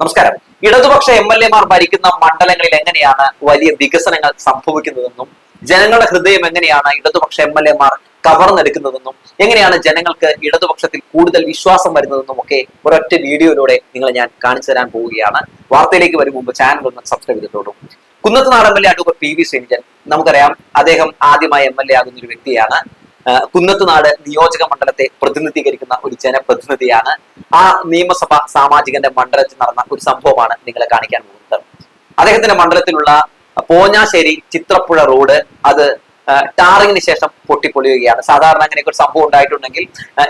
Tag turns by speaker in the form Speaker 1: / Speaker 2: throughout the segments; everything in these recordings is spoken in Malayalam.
Speaker 1: നമസ്കാരം. ഇടതുപക്ഷ എം എൽ എമാർ ഭരിക്കുന്ന മണ്ഡലങ്ങളിൽ എങ്ങനെയാണ് വലിയ വികസനങ്ങൾ സംഭവിക്കുന്നതെന്നും ജനങ്ങളുടെ ഹൃദയം എങ്ങനെയാണ് ഇടതുപക്ഷ എം എൽ എമാർ കവർന്നെടുക്കുന്നതെന്നും എങ്ങനെയാണ് ജനങ്ങൾക്ക് ഇടതുപക്ഷത്തിൽ കൂടുതൽ വിശ്വാസം വരുന്നതെന്നും ഒക്കെ ഒരൊറ്റ വീഡിയോയിലൂടെ നിങ്ങളെ ഞാൻ കാണിച്ചു തരാൻ പോവുകയാണ്. വാർത്തയിലേക്ക് വരും മുമ്പ് ചാനൽ ഒന്ന് സബ്സ്ക്രൈബ് ചെയ്തിട്ടുള്ളൂ Kunnathunad M L A advocate P V Sreejan നമുക്കറിയാം അദ്ദേഹം ആദ്യമായി എം എൽ എ ആകുന്ന ഒരു വ്യക്തിയാണ്. കുന്നത്തുനാട് നിയോജക മണ്ഡലത്തെ പ്രതിനിധീകരിക്കുന്ന ഒരു ജനപ്രതിനിധിയാണ്. ആ നിയമസഭ സാമാജികന്റെ മണ്ഡലത്തിൽ നടന്ന ഒരു സംഭവമാണ് നിങ്ങളെ കാണിക്കാൻ പോകുന്നത്. അദ്ദേഹത്തിന്റെ മണ്ഡലത്തിലുള്ള പോഞ്ഞാശ്ശേരി ചിത്രപ്പുഴ റോഡ് അത് ടാറിങ്ങിന് ശേഷം പൊട്ടിപ്പൊളിയുകയാണ്. സാധാരണ അങ്ങനെയൊക്കെ ഒരു സംഭവം ഉണ്ടായിട്ടുണ്ടെങ്കിൽ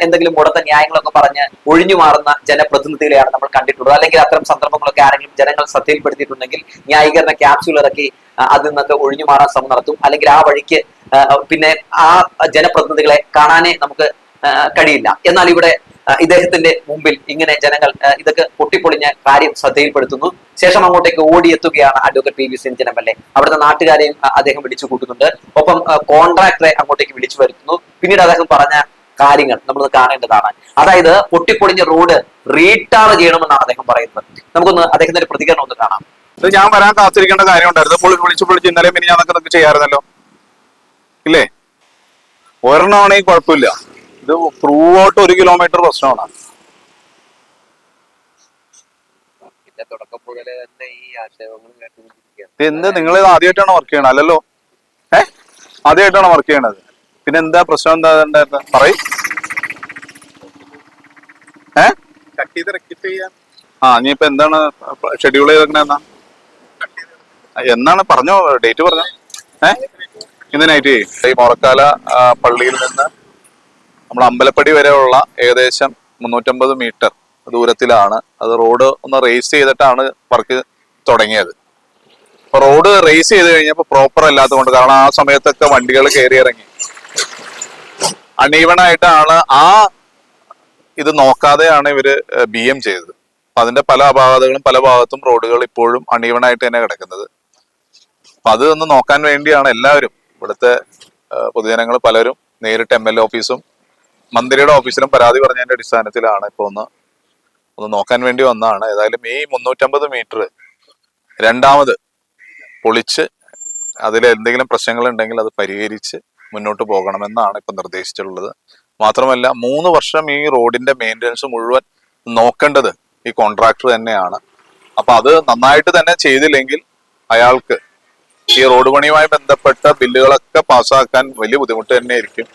Speaker 1: എന്തെങ്കിലും മുടത്ത ന്യായങ്ങളൊക്കെ പറഞ്ഞ് ഒഴിഞ്ഞു മാറുന്ന ജനപ്രതിനിധികളെയാണ് നമ്മൾ കണ്ടിട്ടുള്ളത്. അല്ലെങ്കിൽ അത്തരം സന്ദർഭങ്ങളൊക്കെ ആരെങ്കിലും ജനങ്ങൾ ശ്രദ്ധയിൽപ്പെടുത്തിയിട്ടുണ്ടെങ്കിൽ ന്യായീകരണ ക്യാപ്സ്യൂൾ ഇറക്കി അതിൽ നിന്നൊക്കെ ഒഴിഞ്ഞു മാറാൻ ശ്രമം നടത്തും. അല്ലെങ്കിൽ ആ വഴിക്ക് പിന്നെ ആ ജനപ്രതിനിധികളെ കാണാനേ നമുക്ക് കഴിയില്ല. എന്നാൽ ഇവിടെ ഇദ്ദേഹത്തിന്റെ മുമ്പിൽ ഇങ്ങനെ ജനങ്ങൾ ഇതൊക്കെ പൊട്ടിപ്പൊളിഞ്ഞ കാര്യം ശ്രദ്ധയിൽപ്പെടുത്തുന്നു. ശേഷം അങ്ങോട്ടേക്ക് ഓടിയെത്തുകയാണ് advocate P V Sinjan L A അവിടുത്തെ നാട്ടുകാരെയും അദ്ദേഹം വിളിച്ചു കൂട്ടുന്നുണ്ട്. ഒപ്പം കോൺട്രാക്ടറെ അങ്ങോട്ടേക്ക് വിളിച്ചു വരുത്തുന്നു. പിന്നീട് അദ്ദേഹം പറഞ്ഞ കാര്യങ്ങൾ നമ്മൾ കാണേണ്ടതാണ്. അതായത് പൊട്ടിപ്പൊളിഞ്ഞ റോഡ് റീടാർ ചെയ്യണമെന്നാണ് അദ്ദേഹം പറയുന്നത്. നമുക്കൊന്ന് അദ്ദേഹത്തിന്റെ പ്രതികരണം ഒന്ന് കാണാം.
Speaker 2: ഇത് ഞാൻ വരാൻ കാത്തിരിക്കേണ്ട കാര്യം ഉണ്ടായിരുന്നു വിളിച്ചു പൊളിച്ച് ഇന്നലെ പിന്നെ ഞാൻ ചെയ്യാറുണ്ടല്ലോ. ഇല്ലേ? ഒരെണ്ണമാണെങ്കിൽ കുഴപ്പമില്ല. ഇത് ത്രൂ ഔട്ട് ഒരു കിലോമീറ്റർ പ്രശ്നമാണ്.
Speaker 3: പിന്നെ തുടക്കം മുതലേ തന്നെ ഈ കേട്ടുകൊണ്ടിരിക്കുകയാണ്
Speaker 2: എന്ത്? നിങ്ങൾ ഇത് ആദ്യമായിട്ടാണ് വർക്ക് ചെയ്യണത്? അല്ലല്ലോ. ഏ? ആദ്യമായിട്ടാണ് വർക്ക് ചെയ്യണത്? പിന്നെ എന്താ പ്രശ്നം? എന്താ ഉണ്ടായിരുന്നത് പറയ്. ഏ?
Speaker 4: ഇപ്പൊ റെക്ടിഫൈ
Speaker 2: ആ ഇനിയിപ്പോ എന്താണ് ഷെഡ്യൂൾ ചെയ്തേക്കണ എന്നാ? എന്നാണ് പറഞ്ഞോ? ഡേറ്റ് പറഞ്ഞോ? ഏ? ഇന്ന് നൈറ്റ് ഈ മോറക്കാല പള്ളിയിൽ നിന്ന് നമ്മൾ അമ്പലപ്പടി വരെയുള്ള ഏകദേശം മുന്നൂറ്റമ്പത് മീറ്റർ ദൂരത്തിലാണ്. അത് റോഡ് ഒന്ന് റേസ് ചെയ്തിട്ടാണ് വർക്ക് തുടങ്ങിയത്. അപ്പൊ റോഡ് റേസ് ചെയ്ത് കഴിഞ്ഞപ്പോൾ പ്രോപ്പർ അല്ലാത്തതുകൊണ്ട് കാരണം ആ സമയത്തൊക്കെ വണ്ടികൾ കയറി ഇറങ്ങി. അണീവൺ ആയിട്ടാണ് ആ ഇത് നോക്കാതെയാണ് ഇവർ ബി എം ചെയ്തത്. അപ്പൊ അതിന്റെ പല അപാകതകളും പല ഭാഗത്തും റോഡുകൾ ഇപ്പോഴും അണീവൺ ആയിട്ട് തന്നെ കിടക്കുന്നത്. അപ്പൊ അത് ഒന്ന് നോക്കാൻ വേണ്ടിയാണ് എല്ലാവരും. ഇവിടുത്തെ പൊതുജനങ്ങൾ പലരും നേരിട്ട് എം എൽ ഓഫീസും മന്ത്രിയുടെ ഓഫീസിലും പരാതി പറഞ്ഞതിന്റെ അടിസ്ഥാനത്തിലാണ് ഇപ്പൊ ഒന്ന് ഒന്ന് നോക്കാൻ വേണ്ടി വന്നതാണ്. ഏതായാലും ഈ മുന്നൂറ്റമ്പത് മീറ്റർ രണ്ടാമത് പൊളിച്ച് അതിൽ എന്തെങ്കിലും പ്രശ്നങ്ങൾ ഉണ്ടെങ്കിൽ അത് പരിഹരിച്ച് മുന്നോട്ട് പോകണമെന്നാണ് ഇപ്പൊ നിർദ്ദേശിച്ചിട്ടുള്ളത്. മാത്രമല്ല മൂന്ന് വർഷം ഈ റോഡിന്റെ മെയിന്റനൻസ് മുഴുവൻ നോക്കേണ്ടത് ഈ കോൺട്രാക്ടർ തന്നെയാണ്. അപ്പൊ അത് നന്നായിട്ട് തന്നെ ചെയ്തില്ലെങ്കിൽ അയാൾക്ക് ഈ റോഡ് പണിയുമായി ബന്ധപ്പെട്ട ബില്ലുകളൊക്കെ പാസ്സാക്കാൻ വലിയ ബുദ്ധിമുട്ട് തന്നെയായിരിക്കും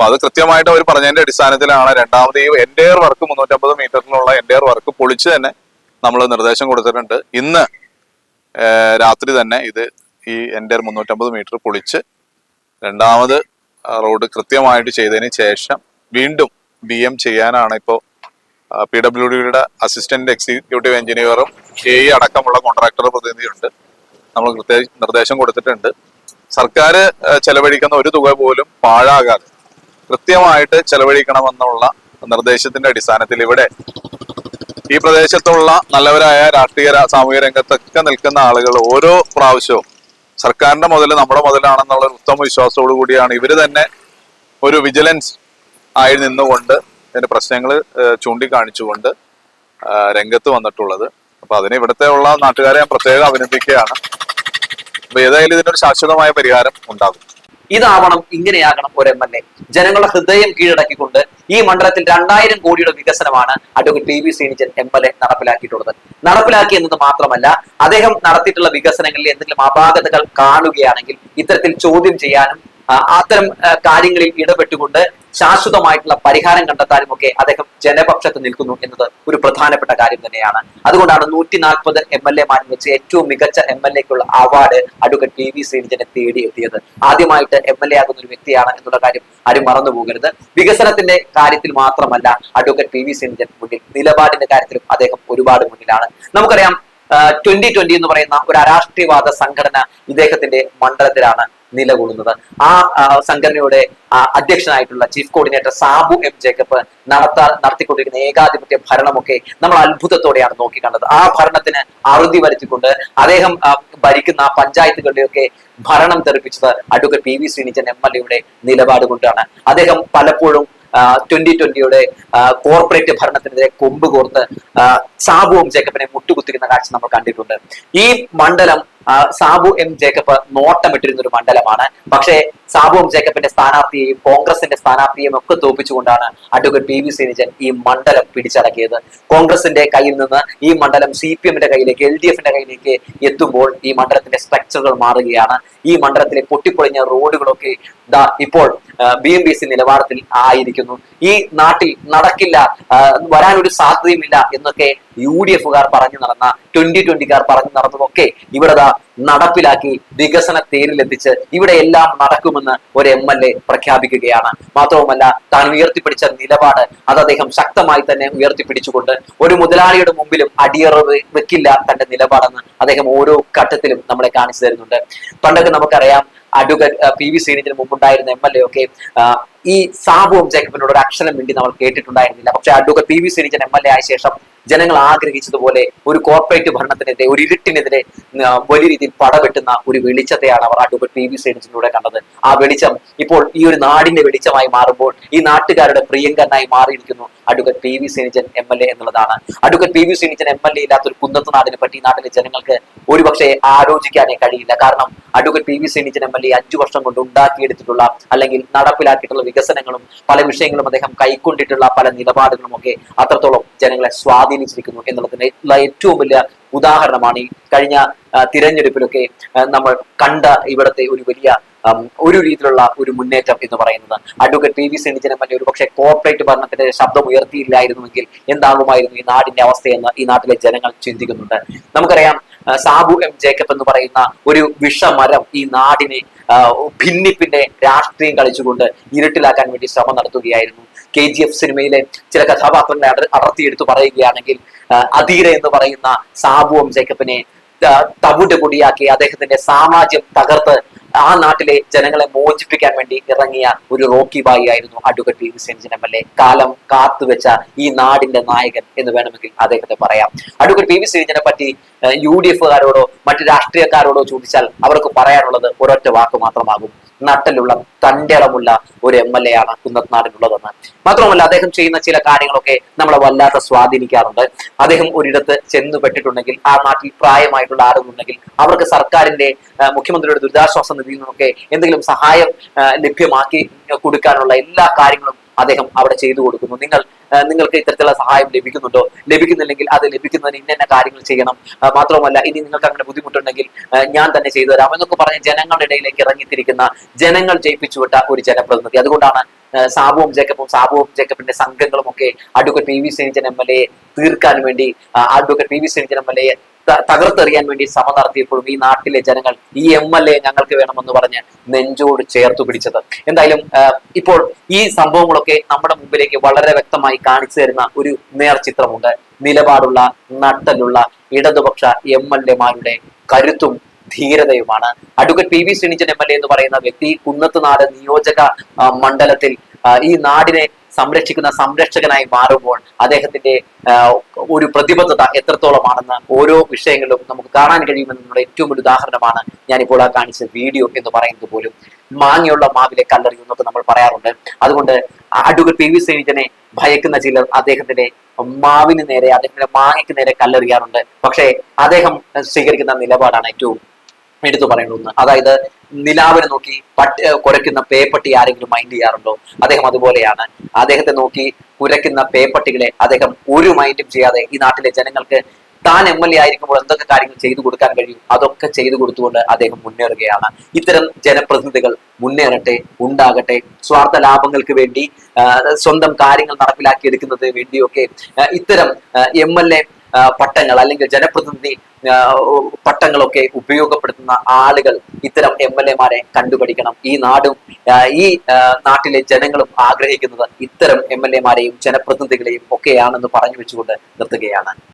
Speaker 2: അപ്പൊ അത് കൃത്യമായിട്ട് അവർ പറഞ്ഞതിന്റെ അടിസ്ഥാനത്തിലാണ് രണ്ടാമത് ഈ എന്റെ വർക്ക് മുന്നൂറ്റമ്പത് മീറ്ററിലുള്ള എന്റെ വർക്ക് പൊളിച്ച് തന്നെ നമ്മൾ നിർദ്ദേശം കൊടുത്തിട്ടുണ്ട്. ഇന്ന് രാത്രി തന്നെ ഇത് ഈ എന്റെ മുന്നൂറ്റമ്പത് മീറ്റർ പൊളിച്ച് രണ്ടാമത് റോഡ് കൃത്യമായിട്ട് ചെയ്തതിന് ശേഷം വീണ്ടും ബി എം ചെയ്യാനാണ് ഇപ്പോൾ പി ഡബ്ല്യു ഡിയുടെ അസിസ്റ്റന്റ് എക്സിക്യൂട്ടീവ് എഞ്ചിനീയറും എ അടക്കമുള്ള കോൺട്രാക്ടർ പ്രതിനിധിയുണ്ട്. നമ്മൾ നിർദ്ദേശം കൊടുത്തിട്ടുണ്ട്. സർക്കാർ ചെലവഴിക്കുന്ന ഒരു തുക പോലും പാഴാകാതെ കൃത്യമായിട്ട് ചെലവഴിക്കണമെന്നുള്ള നിർദ്ദേശത്തിന്റെ അടിസ്ഥാനത്തിൽ ഇവിടെ ഈ പ്രദേശത്തുള്ള നല്ലവരായ രാഷ്ട്രീയ സാമൂഹ്യ രംഗത്തൊക്കെ നിൽക്കുന്ന ആളുകൾ ഓരോ പ്രാവശ്യവും സർക്കാരിന്റെ മുതൽ നമ്മുടെ മുതലാണെന്നുള്ള ഉത്തമ വിശ്വാസത്തോടു കൂടിയാണ് ഇവർ തന്നെ ഒരു വിജിലൻസ് ആയി നിന്നുകൊണ്ട് ഇതിന്റെ പ്രശ്നങ്ങൾ ചൂണ്ടിക്കാണിച്ചുകൊണ്ട് രംഗത്ത് വന്നിട്ടുള്ളത്. അപ്പൊ അതിന് ഇവിടുത്തെ ഉള്ള നാട്ടുകാരെ ഞാൻ പ്രത്യേകം അഭിനന്ദിക്കുകയാണ്. അപ്പൊ ഏതായാലും ഇതിനൊരു ശാശ്വതമായ പരിഹാരം ഉണ്ടാകും.
Speaker 1: ഇതാവണം ഇങ്ങനെയാകണം ഒരു എം എൽ എ ജനങ്ങളുടെ ഹൃദയം കീഴടക്കിക്കൊണ്ട് ഈ മണ്ഡലത്തിൽ രണ്ടായിരം കോടിയുടെ വികസനമാണ് advocate P V Sreenijan M L A നടപ്പിലാക്കിയിട്ടുള്ളത്. നടപ്പിലാക്കി എന്നത് മാത്രമല്ല അദ്ദേഹം നടത്തിയിട്ടുള്ള വികസനങ്ങളിൽ എന്തെങ്കിലും അപാകതകൾ കാണുകയാണെങ്കിൽ ഇത്തരത്തിൽ ചോദ്യം ചെയ്യാനും അത്തരം കാര്യങ്ങളിൽ ഇടപെട്ടുകൊണ്ട് ശാശ്വതമായിട്ടുള്ള പരിഹാരം കണ്ടെത്താനും ഒക്കെ അദ്ദേഹം ജനപക്ഷത്ത് നിൽക്കുന്നു എന്നത് ഒരു പ്രധാനപ്പെട്ട കാര്യം തന്നെയാണ്. അതുകൊണ്ടാണ് നൂറ്റി നാൽപ്പത് എം എൽ എമാരിൽ വെച്ച് ഏറ്റവും മികച്ച എം എൽ എക്കുള്ള അവാർഡ് അഡ്വക്കേറ്റ് പി വി ശ്രീനിജനെ തേടിയെത്തിയത് ആദ്യമായിട്ട് എം എൽ എ ആകുന്ന ഒരു വ്യക്തിയാണ് എന്നുള്ള കാര്യം ആരും മറന്നു പോകരുത്. വികസനത്തിന്റെ കാര്യത്തിൽ മാത്രമല്ല അഡ്വക്കേറ്റ് പി വി ശ്രീനിജൻ മുന്നിൽ നിലപാടിന്റെ കാര്യത്തിലും അദ്ദേഹം ഒരുപാട് മുന്നിലാണ്. നമുക്കറിയാം ട്വന്റി ട്വന്റി എന്ന് പറയുന്ന ഒരു അരാഷ്ട്രീയവാദ സംഘടന ഇദ്ദേഹത്തിന്റെ മണ്ഡലത്തിലാണ്. നിലകൊള്ളുന്നത്. ആ സംഘടനയുടെ അധ്യക്ഷനായിട്ടുള്ള chief coordinator Sabu M Jacob നടത്താ നടത്തിക്കൊണ്ടിരിക്കുന്ന ഏകാധിപത്യ ഭരണമൊക്കെ നമ്മൾ അത്ഭുതത്തോടെയാണ് നോക്കി കണ്ടത് ആ ഭരണത്തിന് അറുതി വരുത്തിക്കൊണ്ട് അദ്ദേഹം ഭരിക്കുന്ന പഞ്ചായത്തുകളുടെയൊക്കെ ഭരണം തെറിപ്പിച്ചത് advocate P V Sreenijan M L എയുടെ നിലപാട് കൊണ്ടാണ്. അദ്ദേഹം പലപ്പോഴും ട്വന്റി ട്വന്റിയുടെ കോർപ്പറേറ്റ് ഭരണത്തിനെതിരെ കൊമ്പ് കോർത്ത് സാബുവും ജേക്കബിനെ മുട്ടുകുത്തിക്കുന്ന കാഴ്ച നമ്മൾ കണ്ടിട്ടുണ്ട്. ഈ മണ്ഡലം സാബു എം ജേക്കബ് നോട്ടമിട്ടിരുന്ന ഒരു മണ്ഡലമാണ്. പക്ഷേ സാബു എം ജേക്കബിന്റെ സ്ഥാനാർത്ഥിയെയും കോൺഗ്രസിന്റെ സ്ഥാനാർത്ഥിയെയും ഒക്കെ തോപ്പിച്ചുകൊണ്ടാണ് അഡ്വക്കേറ്റ് പി വി ശ്രീനിജൻ ഈ മണ്ഡലം പിടിച്ചടക്കിയത്. കോൺഗ്രസിന്റെ കയ്യിൽ നിന്ന് ഈ മണ്ഡലം സി പി എമ്മിന്റെ കയ്യിലേക്ക് എൽ ഡി എഫിന്റെ കയ്യിലേക്ക് എത്തുമ്പോൾ ഈ മണ്ഡലത്തിന്റെ സ്ട്രക്ചറുകൾ മാറുകയാണ്. ഈ മണ്ഡലത്തിലെ പൊട്ടിപ്പൊളിഞ്ഞ റോഡുകളൊക്കെ ഇപ്പോൾ ബി എം ബി സി നിലവാരത്തിൽ ആയിരിക്കുന്നു. ഈ നാട്ടിൽ നടക്കില്ല വരാനൊരു സാധ്യതയുമില്ല എന്നൊക്കെ യു ഡി എഫുകാർ പറഞ്ഞു നടന്ന ട്വന്റി ട്വന്റിക്കാർ പറഞ്ഞു നടന്നതൊക്കെ ഇവിടെ നടപ്പിലാക്കി വികസന തേരിലെത്തിച്ച് ഇവിടെ എല്ലാം നടക്കുമെന്ന് ഒരു എം എൽ എ പ്രഖ്യാപിക്കുകയാണ്. മാത്രവുമല്ല താൻ ഉയർത്തിപ്പിടിച്ച നിലപാട് അത് അദ്ദേഹം ശക്തമായി തന്നെ ഉയർത്തിപ്പിടിച്ചുകൊണ്ട് ഒരു മുതലാളിയുടെ മുമ്പിലും അടിയറവ് വെക്കില്ല തന്റെ നിലപാടെന്ന് അദ്ദേഹം ഓരോ ഘട്ടത്തിലും നമ്മളെ കാണിച്ചു തരുന്നുണ്ട്. പണ്ടൊക്കെ നമുക്കറിയാം അഡ്വക്കേറ്റ് പി വി സീനിന് മുമ്പുണ്ടായിരുന്ന എം എൽ എ ഒക്കെ ഈ സാബുവും ജേക്കബിനോട് ഒരു അക്ഷരം വേണ്ടി നമ്മൾ കേട്ടിട്ടുണ്ടായിരുന്നില്ല. പക്ഷെ advocate P V Sreenidhan M L A ആയ ശേഷം ജനങ്ങൾ ആഗ്രഹിച്ചതുപോലെ ഒരു കോർപ്പറേറ്റ് ഭരണത്തിനെതിരെ ഒരു ഇരുട്ടിനെതിരെ വലിയ രീതിയിൽ പടവെട്ടുന്ന ഒരു വെളിച്ചത്തെയാണ് അവർ അഡ്വക്കേറ്റ് പി വി ശ്രീനിധനിലൂടെ കണ്ടത്. ആ വെളിച്ചം ഇപ്പോൾ ഈ ഒരു നാടിന്റെ വെളിച്ചമായി മാറുമ്പോൾ ഈ നാട്ടുകാരുടെ പ്രിയങ്കരനായി മാറിയിരിക്കുന്നു advocate P V Sreenijan M L A എന്നുള്ളതാണ്. Advocate P V Sreenijan M L A ഇല്ലാത്ത ഒരു കുന്നത്ത് നാടിനെ പറ്റി നാട്ടിലെ ജനങ്ങൾക്ക് ഒരുപക്ഷെ ആലോചിക്കാനേ കഴിയില്ല. കാരണം advocate P V Sreenijan M L A അഞ്ചു വർഷം കൊണ്ട് ഉണ്ടാക്കിയെടുത്തിട്ടുള്ള അല്ലെങ്കിൽ നടപ്പിലാക്കിയിട്ടുള്ള വികസനങ്ങളും പല വിഷയങ്ങളും അദ്ദേഹം കൈക്കൊണ്ടിട്ടുള്ള പല നിലപാടുകളും ഒക്കെ അത്രത്തോളം ജനങ്ങളെ സ്വാധീനിച്ചിരിക്കുന്നു എന്നുള്ളതിന്റെ ഉള്ള ഏറ്റവും വലിയ ഉദാഹരണമാണ് ഈ കഴിഞ്ഞ തിരഞ്ഞെടുപ്പിലൊക്കെ നമ്മൾ കണ്ട ഇവിടുത്തെ ഒരു വലിയ ഒരു രീതിയിലുള്ള ഒരു മുന്നേറ്റം എന്ന് പറയുന്നത്. അഡ്വക്കേറ്റ് പി വി സെനിജനം തന്നെ ഒരു പക്ഷേ കോർപ്പറേറ്റ് ഭരണത്തിന്റെ ശബ്ദം ഉയർത്തിയില്ലായിരുന്നുവെങ്കിൽ എന്താകുമായിരുന്നു ഈ നാടിന്റെ അവസ്ഥയെന്ന് ഈ നാട്ടിലെ ജനങ്ങൾ ചിന്തിക്കുന്നുണ്ട്. നമുക്കറിയാം സാബു എം ജേക്കബ് എന്ന് പറയുന്ന ഒരു വിഷമരം ഈ നാടിനെ ഭിന്നിപ്പിന്റെ രാഷ്ട്രീയം കളിച്ചുകൊണ്ട് ഇരുട്ടിലാക്കാൻ വേണ്ടി ശ്രമം നടത്തുകയായിരുന്നു. കെ ജി എഫ് സിനിമയിലെ ചില കഥാപാത്രങ്ങളെ അടർ- അടർത്തിയെടുത്ത് പറയുകയാണെങ്കിൽ അധീര എന്ന് പറയുന്ന സാബു എം ജേക്കബിനെ ആ, തവിട് പൊടിയാക്കി അദ്ദേഹത്തിന്റെ സാമ്രാജ്യം തകർത്ത് ആ നാട്ടിലെ ജനങ്ങളെ മോചിപ്പിക്കാൻ വേണ്ടി ഇറങ്ങിയ ഒരു റോക്കി ബായി ആയിരുന്നു advocate V Senjan M L A. കാലം കാത്തുവെച്ച ഈ നാടിന്റെ നായകൻ എന്ന് വേണമെങ്കിൽ അദ്ദേഹത്തെ പറയാം. അഡ്വക്കേറ്റ് പി വി ശ്രീജനെ പറ്റി യു ഡി എഫുകാരോടോ മറ്റു രാഷ്ട്രീയക്കാരോടോ ചോദിച്ചാൽ അവർക്ക് പറയാനുള്ളത് ഒരൊറ്റ വാക്ക് മാത്രമാകും. നട്ടലുള്ള തന്റെളമുള്ള ഒരു എം എൽ എ ആണ് കുന്നത്നാടിനുള്ളതെന്ന് മാത്രമല്ല അദ്ദേഹം ചെയ്യുന്ന ചില കാര്യങ്ങളൊക്കെ നമ്മളെ വല്ലാത്ത സ്വാധീനിക്കാറുണ്ട്. അദ്ദേഹം ഒരിടത്ത് ചെന്നു പെട്ടിട്ടുണ്ടെങ്കിൽ ആ നാട്ടിൽ പ്രായമായിട്ടുള്ള ആരെന്നുണ്ടെങ്കിൽ അവർക്ക് സർക്കാരിന്റെ മുഖ്യമന്ത്രിയുടെ ദുരിതാശ്വാസ നിധിയിൽ നിന്നൊക്കെ എന്തെങ്കിലും സഹായം ലഭ്യമാക്കി കൊടുക്കാനുള്ള എല്ലാ കാര്യങ്ങളും അദ്ദേഹം അവിടെ ചെയ്തു കൊടുക്കുന്നു. നിങ്ങൾ നിങ്ങൾക്ക് ഇത്തരത്തിലുള്ള സഹായം ലഭിക്കുന്നുണ്ടോ? ലഭിക്കുന്നില്ലെങ്കിൽ അത് ലഭിക്കുന്നതിന് ഇന്ന കാര്യങ്ങൾ ചെയ്യണം. മാത്രവുമല്ല ഇനി നിങ്ങൾക്ക് അങ്ങനെ ബുദ്ധിമുട്ടുണ്ടെങ്കിൽ ഞാൻ തന്നെ ചെയ്തു തരാം എന്നൊക്കെ പറഞ്ഞ് ജനങ്ങളുടെ ഇടയിലേക്ക് ഇറങ്ങിത്തിരിക്കുന്ന ജനങ്ങൾ ജയിപ്പിച്ചുവിട്ട ഒരു ജനപ്രതിനിധി. അതുകൊണ്ടാണ് സാബുവും ജേക്കബും സാബുവും ജേക്കബിന്റെ സംഘങ്ങളും ഒക്കെ advocate P V Sreejan M L A തീർക്കാൻ വേണ്ടി advocate P V Sreejan M L A തകർത്തെറിയാൻ വേണ്ടി ശ്രമം നടത്തിയപ്പോഴും ഈ നാട്ടിലെ ജനങ്ങൾ ഈ എം എൽ എ ഞങ്ങൾക്ക് വേണമെന്ന് പറഞ്ഞ് നെഞ്ചോട് ചേർത്തു പിടിച്ചത്. എന്തായാലും ഇപ്പോൾ ഈ സംഭവങ്ങളൊക്കെ നമ്മുടെ മുമ്പിലേക്ക് വളരെ വ്യക്തമായി കാണിച്ചു തരുന്ന ഒരു നേർചിത്രമുണ്ട് നിലപാടുള്ള നട്ടലുള്ള ഇടതുപക്ഷ എം എൽ എമാരുടെ കരുത്തും ധീരതയുമാണ്. Advocate P V Sreenijan M L A എന്ന് പറയുന്ന വ്യക്തി കുന്നത്തുനാട് നിയോജക മണ്ഡലത്തിൽ ഈ നാടിനെ സംരക്ഷിക്കുന്ന സംരക്ഷകനായി മാറുമ്പോൾ അദ്ദേഹത്തിന്റെ ഒരു പ്രതിബദ്ധത എത്രത്തോളമാണെന്ന് ഓരോ വിഷയങ്ങളിലും നമുക്ക് കാണാൻ കഴിയുമെന്നുള്ള ഏറ്റവും വലിയ ഉദാഹരണമാണ് ഞാനിപ്പോൾ ആ കാണിച്ച വീഡിയോ എന്ന് പറയുന്നത് പോലും. മാങ്ങയുള്ള മാവിലെ കല്ലെറിയും എന്നൊക്കെ നമ്മൾ പറയാറുണ്ട്. അതുകൊണ്ട് അഡ്വക്കേറ്റ് പി വി ശ്രീനിജനെ ഭയക്കുന്ന ചിലർ അദ്ദേഹത്തിന്റെ മാവിന് നേരെ അദ്ദേഹത്തിന്റെ മാങ്ങയ്ക്ക് നേരെ കല്ലെറിയാറുണ്ട്. പക്ഷേ അദ്ദേഹം സ്വീകരിക്കുന്ന നിലപാടാണ് ഏറ്റവും എടുത്തു പറയേണ്ട ഒന്ന് അതായത് നിലാവിനെ നോക്കി പട്ടി കുരയ്ക്കുന്ന പേപ്പട്ടി ആരെങ്കിലും മൈൻഡ് ചെയ്യാറുണ്ടോ? അദ്ദേഹം അതുപോലെയാണ്. അദ്ദേഹത്തെ നോക്കി കുരയ്ക്കുന്ന പേപ്പട്ടികളെ അദ്ദേഹം ഒരു മൈൻഡും ചെയ്യാതെ ഈ നാട്ടിലെ ജനങ്ങൾക്ക് താൻ എം എൽ എ ആയിരിക്കുമ്പോൾ എന്തൊക്കെ കാര്യങ്ങൾ ചെയ്തു കൊടുക്കാൻ കഴിയും? അതൊക്കെ ചെയ്തു കൊടുത്തുകൊണ്ട് അദ്ദേഹം മുന്നേറുകയാണ്. ഇത്തരം ജനപ്രതിനിധികൾ മുന്നേറട്ടെ ഉണ്ടാകട്ടെ. സ്വാർത്ഥ ലാഭങ്ങൾക്ക് വേണ്ടി സ്വന്തം കാര്യങ്ങൾ നടപ്പിലാക്കിയെടുക്കുന്നതിന് വേണ്ടിയൊക്കെ ഇത്തരം എം എൽ എ പട്ടങ്ങൾ അല്ലെങ്കിൽ ജനപ്രതിനിധി പട്ടങ്ങളൊക്കെ ഉപയോഗപ്പെടുത്തുന്ന ആളുകൾ ഇത്തരം എം എൽ എമാരെ കണ്ടുപിടിക്കണം ഈ നാടും ഈ നാട്ടിലെ ജനങ്ങളും ആഗ്രഹിക്കുന്നത് ഇത്തരം എം എൽ എമാരെയും ജനപ്രതിനിധികളെയും ഒക്കെയാണെന്ന് പറഞ്ഞു വെച്ചുകൊണ്ട് നിർത്തുകയാണ്.